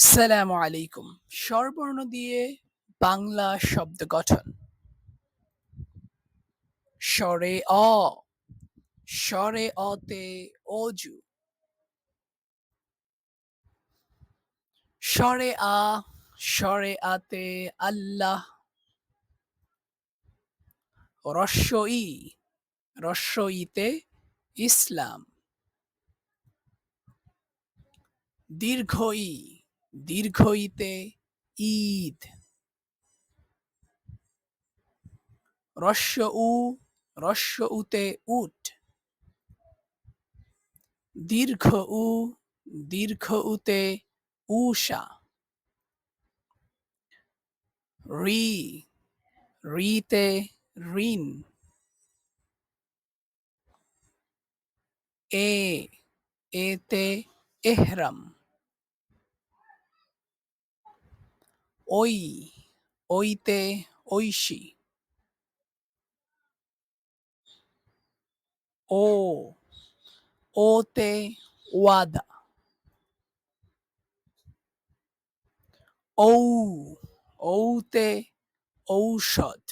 সালামু আলাইকুম। স্বরবর্ণ দিয়ে বাংলা শব্দ গঠন। স্বরে অ, স্বরে অতে অজু। স্বরে আ, স্বরে আতে আল্লাহ। রস্য ই রস্য ইতে ইসলাম। দীর্ঘ ই দীর্ঘ ইতে ঈদ। রস্য উ রস্য উতে উট। দীর্ঘ উ দীর্ঘ উতে ঊষা রি, রিতে ঋণ। এ, এতে এহরাম। ওই ওইতে ঐশী ও ওতে ওয়াদা ঔ ঔতে ঔষধ